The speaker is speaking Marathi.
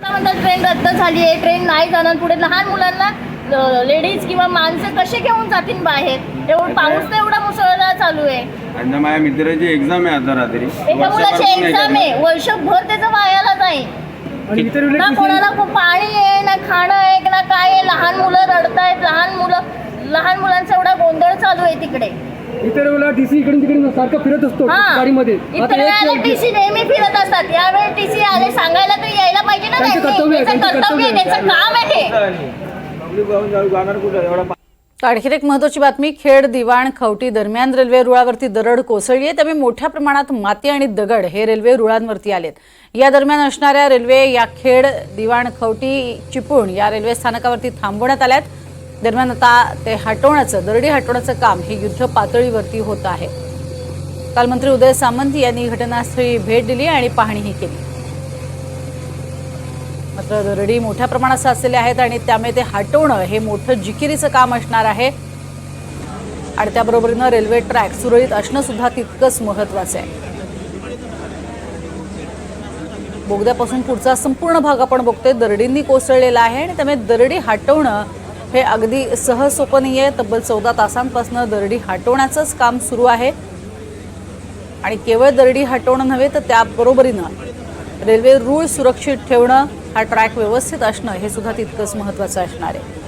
आता म्हणतात ट्रेन रद्द झाली आहे. ट्रेन नाही जाणार. पुढे लहान मुलांना लेडीज किंवा माणसं कसे घेऊन जातील बाहेर? एवढं पाऊस तर एवढा मुसळधार चालू आहे. आणि ना माझ्या मित्राची एक्झाम आहे आता रात्री. एका मुलाची वर्षभर एक्झाम आहे. वर्षभर त्याचं वायाला जाईल. आणि इतर वेळेला ना कोणाला को- पाणी आहे ना खाणं आहे ना काय आहे. लहान मुलं रडतायत. लहान मुलं लहान मुलांचा एवढा गोंधळ चालू आहे तिकडे. इतर वेळेला टीसी इकडून तिकडे सारखं फिरत असतो हा. गाडीमध्ये. इतर आता वेळेला टीसी नेहमी फिरत असतात. यावेळी टीसी आले सांगायला तर त्यांचं. कर्तव्य आहे, त्यांचं काम आहे. आणखीन एक महत्वाची बातमी खेड दिवाण खवटी दरम्यान रेल्वे रुळावरती दरड कोसळली आहे. त्यामुळे मोठ्या प्रमाणात माती आणि दगड हे रेल्वे रुळांवरती आलेत. या दरम्यान असणाऱ्या रेल्वे या खेड दिवाण खवटी चिपळूण या रेल्वे स्थानकावरती थांबवण्यात आल्यात. दरम्यान आता ते हटवण्याचं दरडी हटवण्याचं काम हे युद्ध पातळीवरती होत आहे. काल मंत्री उदय सामंत यांनी घटनास्थळी भेट दिली आणि पाहणीही केली. मात्र दरडी मोठ्या प्रमाणात साचलेले आहेत आणि त्यामुळे ते हटवणं हे मोठं जिकिरीचं काम असणार आहे. आणि त्याबरोबरीनं रेल्वे ट्रॅक सुरळीत असणं सुद्धा तितकंच महत्वाचं आहे. बोगद्यापासून पुढचा संपूर्ण भाग आपण बघतोय. दरडींनी कोसळलेला आहे आणि त्यामुळे दरडी हटवणं हे अगदी सहज सोपं नाही आहे. तब्बल चौदा तासांपासून दरडी हटवण्याचंच काम सुरू आहे. आणि केवळ दरडी हटवणं नव्हे तर त्याबरोबरीनं रेल्वे रूळ सुरक्षित ठेवणं हा ट्रॅक व्यवस्थित असणं हे सुद्धा तितकंच महत्त्वाचं असणार आहे.